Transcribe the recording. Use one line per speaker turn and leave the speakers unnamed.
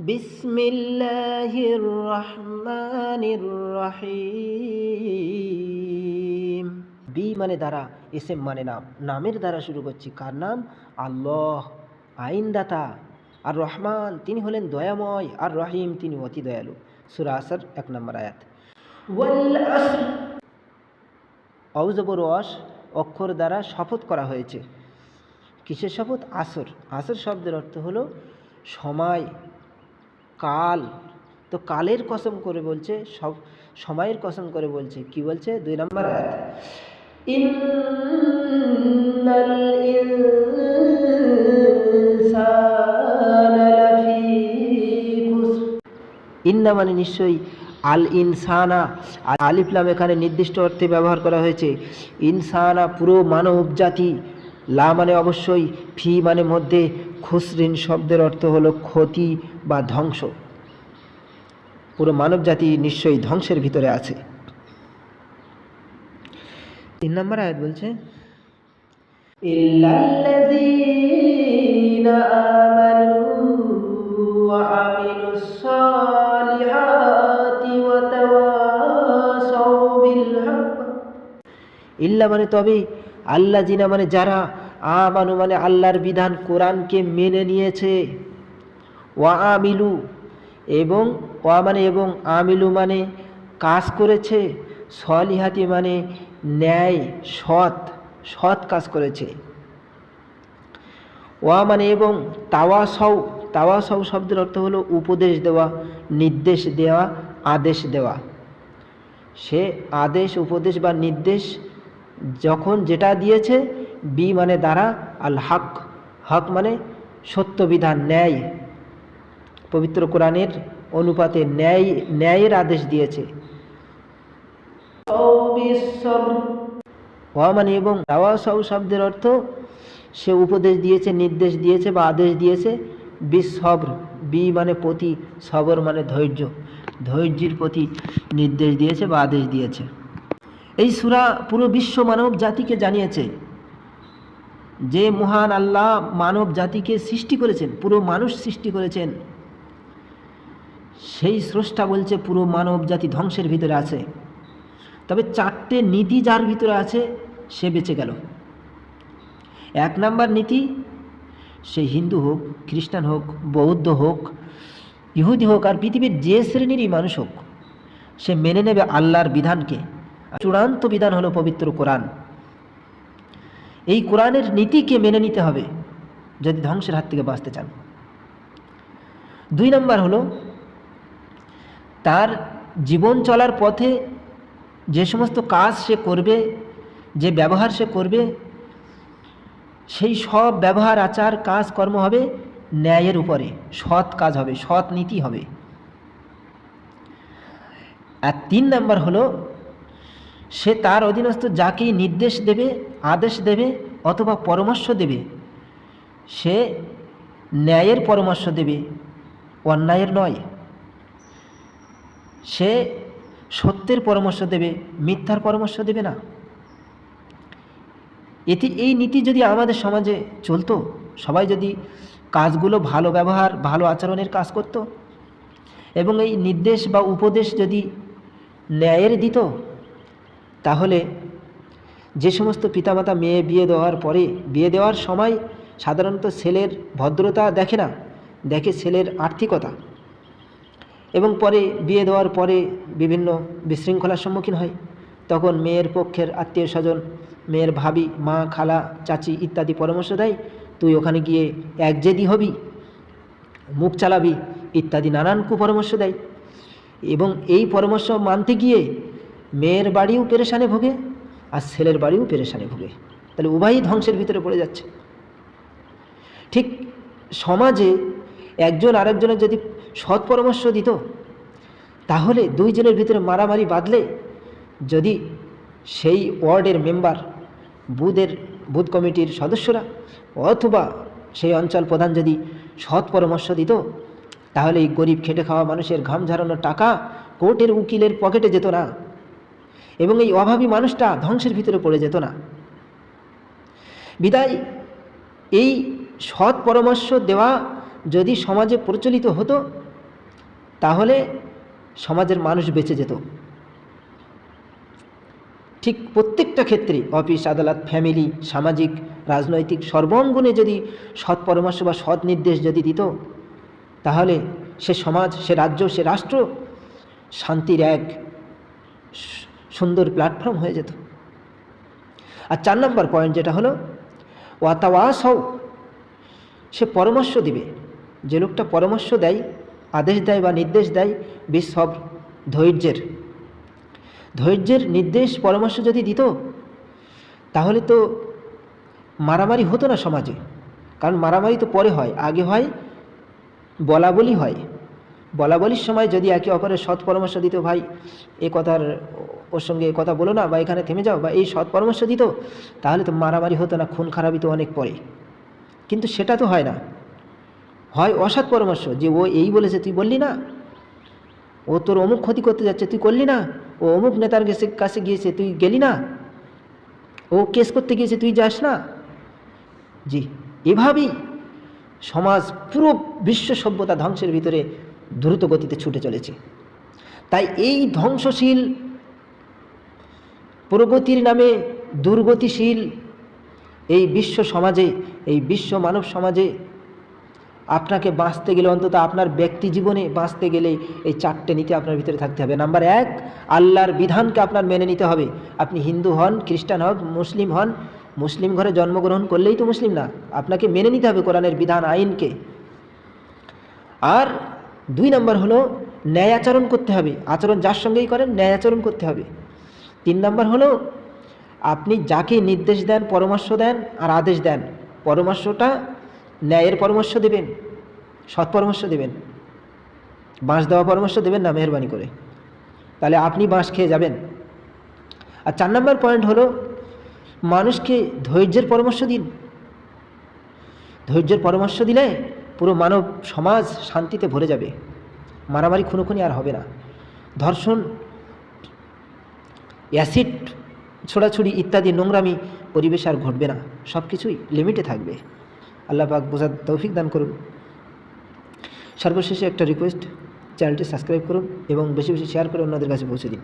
بسم الله الرحمن الرحيم B মানে দ্বারা SM মানে নাম নামের দ্বারা শুরু করছি কার নাম আল্লাহ আইনদাতা আর রহমান তিনি হলেন দয়াময় আর রহিম তিনি অতি দয়ালু সুরা আসর এক নম্বর আয়াত অউজবর অস অক্ষর দ্বারা শপথ করা হয়েছে কিসের শপথ আসর আসর শব্দের অর্থ হলো সময় কাল। তো কালের কসম করে বলছে, সব, সময়ের কসম করে বলছে। কি বলছে? দুই নম্বর ইন্নাল ইন্না মানে নিশ্চয়ই আল ইনসানা। আর আলিফলাম এখানে নির্দিষ্ট অর্থে ব্যবহার করা হয়েছে। ইনসানা পুরো মানব জাতি। লা মানে অবশ্যই, ফি মানে মধ্যে, খুসরিন শব্দের অর্থ হলো ক্ষতি বা ধ্বংস। পুরো মানব জাতি নিশ্চয়ই ধ্বংসের ভিতরে আছে। তিন নম্বর আয়াত বলছে ইল্লা মানে তবে আল্লাহ জিনা মানে যারা আমানু মানে আল্লাহর বিধান কোরআনকে মেনে নিয়েছে। ওয়া আমিলু, এবং ওয়া মানে এবং আমিলু মানে কাজ করেছে, সলিহাতি মানে ন্যায়, সৎ সৎ কাজ করেছে। ওয়া মানে এবং তাওয়াসৌ তাওয়াসৌ শব্দের অর্থ হলো উপদেশ দেওয়া, নির্দেশ দেওয়া, আদেশ দেওয়া। সে আদেশ, উপদেশ বা নির্দেশ যখন যেটা দিয়েছে, বি মানে দ্বারা আল হক হক মানে সত্য বিধান ন্যায়। পবিত্র কোরআনের অনুপাতে ন্যায়, ন্যায়ের আদেশ দিয়েছে। মানে এবং শব্দের অর্থ সে উপদেশ দিয়েছে, নির্দেশ দিয়েছে বা আদেশ দিয়েছে। বিসবর বি মানে প্রতি, সবর মানে ধৈর্য। ধৈর্যের প্রতি নির্দেশ দিয়েছে বা আদেশ দিয়েছে। এই সুরা পুরো বিশ্ব মানব জাতিকে জানিয়েছে যে মহান আল্লাহ মানব জাতিকে সৃষ্টি করেছেন, পুরো মানুষ সৃষ্টি করেছেন। সেই স্রষ্টা বলছে, পুরো মানব জাতি ধ্বংসের ভিতরে আছে। তবে চারটে নীতি যার ভিতরে আছে, সে বেঁচে গেল। এক নাম্বার নীতি, সে হিন্দু হোক, খ্রিস্টান হোক, বৌদ্ধ হোক, ইহুদি হোক আর পৃথিবীর যে শ্রেণীরই মানুষ হোক, সে মেনে নেবে আল্লাহর বিধানকে। চূড়ান্ত বিধান হলো পবিত্র কোরআন। এই কোরআনের নীতিকে মেনে নিতে হবে, যদি ধ্বংসের হাত থেকে বাঁচতে চান। দুই নম্বর হলো তার জীবন চলার পথে যে সমস্ত কাজ সে করবে, যে ব্যবহার সে করবে, সেই সব ব্যবহার, আচার, কাজ, কর্ম হবে ন্যায়ের উপরে। সৎ কাজ হবে, সৎ নীতি হবে। আর তিন নাম্বার হলো, সে তার অধীনস্থ যাকেই নির্দেশ দেবে, আদেশ দেবে অথবা পরামর্শ দেবে, সে ন্যায়ের পরামর্শ দেবে। অন্যায়ের নয়। সে সত্যের পরামর্শ দেবে, মিথ্যার পরামর্শ দেবে না। এতে এই নীতি যদি আমাদের সমাজে চলতো, সবাই যদি কাজগুলো ভালো ব্যবহার, ভালো আচরণের কাজ করত, এবং এই নির্দেশ বা উপদেশ যদি ন্যায়ের দিত, তাহলে যে সমস্ত পিতামাতা মেয়ে বিয়ে দেওয়ার পরে, বিয়ে দেওয়ার সময় সাধারণত ছেলের ভদ্রতা দেখে না, দেখে ছেলের আর্থিকতা। এবং পরে বিয়ে দেওয়ার পরে বিভিন্ন বিশৃঙ্খলার সম্মুখীন হয়। তখন মেয়ের পক্ষের আত্মীয় স্বজন, মেয়ের ভাবি, মা, খালা, চাচি ইত্যাদি পরামর্শ দেয়, তুই ওখানে গিয়ে একজেদি হবি, মুখ চালাবি, ইত্যাদি নানান কুপরামর্শ দেয়। এবং এই পরামর্শ মানতে গিয়ে মেয়ের বাড়িও পেরেশানে ভোগে আর ছেলের বাড়িও পেরেশানে ভোগে। তাহলে উভয়ই ধ্বংসের ভিতরে পড়ে যাচ্ছে। ঠিক সমাজে একজন আরেকজনের যদি সৎ পরামর্শ দিত। তাহলে দুইজনের ভিতরে মারামারি বাঁধলে যদি সেই ওয়ার্ডের মেম্বার বুথের বুথ কমিটির সদস্যরা অথবা সেই অঞ্চল প্রধান যদি সৎ পরামর্শ দিত, তাহলে এই গরিব খেটে খাওয়া মানুষের ঘাম ঝরানোর টাকা কোর্টের উকিলের পকেটে যেত না এবং এই অভাবী মানুষটা ধ্বংসের ভিতরে পড়ে যেত না। বিদায়, এই সৎ পরামর্শ দেওয়া যদি সমাজে প্রচলিত হতো, তাহলে সমাজের মানুষ বেঁচে যেত। ঠিক প্রত্যেকটা ক্ষেত্রে অফিস, আদালত, ফ্যামিলি, সামাজিক, রাজনৈতিক সর্বঙ্গনে যদি সৎ পরামর্শ বা সৎ নির্দেশ যদি দিত, তাহলে সে সমাজ, সে রাজ্য, সে রাষ্ট্র শান্তির এক সুন্দর প্ল্যাটফর্ম হয়ে যেত। আর চার নম্বর পয়েন্ট যেটা হলো ওয়াতাওয়াস হও সে পরামর্শ দিবে। যে লোকটা পরামর্শ দেয়, আদেশ দেয় বা নির্দেশ দেয় বিসব ধৈর্যের। ধৈর্যের নির্দেশ, পরামর্শ যদি দিত, তাহলে তো মারামারি হতো না সমাজে। কারণ মারামারি তো পরে হয়, আগে হয় বলা বলি হয়। বলা বলির সময় যদি একে অপরের সৎ পরামর্শ দিত, ভাই, এ কথার, ওর সঙ্গে এ কথা বলো না বা এখানে থেমে যাও বা এই সৎ পরামর্শ দিত, তাহলে তো মারামারি হতো না, খুন খারাপি তো অনেক পরে। কিন্তু সেটা তো হয় না। হয় অসৎ পরামর্শ যে ও এই বলেছে, তুই বললি না। ও তোর অমুক ক্ষতি করতে যাচ্ছে, তুই করলি না। ও অমুক নেতার কাছে গিয়েছে, তুই গেলি না। ও কেস করতে গিয়েছে, তুই যাস না। জি, এভাবেই সমাজ পুরো বিশ্ব সভ্যতা ধ্বংসের ভিতরে দ্রুত গতিতে ছুটে চলেছে। তাই এই ধ্বংসশীল প্রগতির নামে দুর্গতিশীল এই বিশ্ব সমাজে, এই বিশ্ব মানব সমাজে আপনাকে বাঁচতে গেলে অন্তত আপনার ব্যক্তি জীবনে বাঁচতে গেলে এই চারটে নীতি আপনার ভিতরে থাকতে হবে। নাম্বার এক, আল্লাহর বিধানকে আপনার মেনে নিতে হবে। আপনি হিন্দু হন, খ্রিস্টান হন, মুসলিম হন, মুসলিম ঘরে জন্মগ্রহণ করলেই তো মুসলিম না। আপনাকে মেনে নিতে হবে কোরআনের বিধান, আইনকে। আর দুই নম্বর হলো, ন্যায় আচরণ করতে হবে। আচরণ যার সঙ্গেই করেন, ন্যায় আচরণ করতে হবে। তিন নম্বর হলো, আপনি যাকে নির্দেশ দেন, পরামর্শ দেন আর আদেশ দেন, পরামর্শটা ন্যায়ের পরামর্শ দেবেন, সৎ পরামর্শ দেবেন, বাঁশ দেওয়া পরামর্শ দেবেন না মেহরবানি করে। তাহলে আপনি বাঁশ খেয়ে যাবেন। আর চার নম্বর পয়েন্ট হলো, মানুষকে ধৈর্যের পরামর্শ দিন। ধৈর্যের পরামর্শ দিলে পুরো মানব সমাজ শান্তিতে ভরে যাবে। মারামারি খুনোখুনি আর হবে না। ধর্ষণ, অ্যাসিড ছোড়াছুড়ি ইত্যাদি নোংরামি পরিবেশ আর ঘটবে না। সব কিছুই লিমিটে থাকবে। আল্লাহ পাক বোঝার তৌফিক দান করুন। সর্বশেষে একটা রিকোয়েস্ট চ্যানেলটি সাবস্ক্রাইব করুন এবং বেশি বেশি শেয়ার করে অন্যদের কাছে পৌঁছে দিন।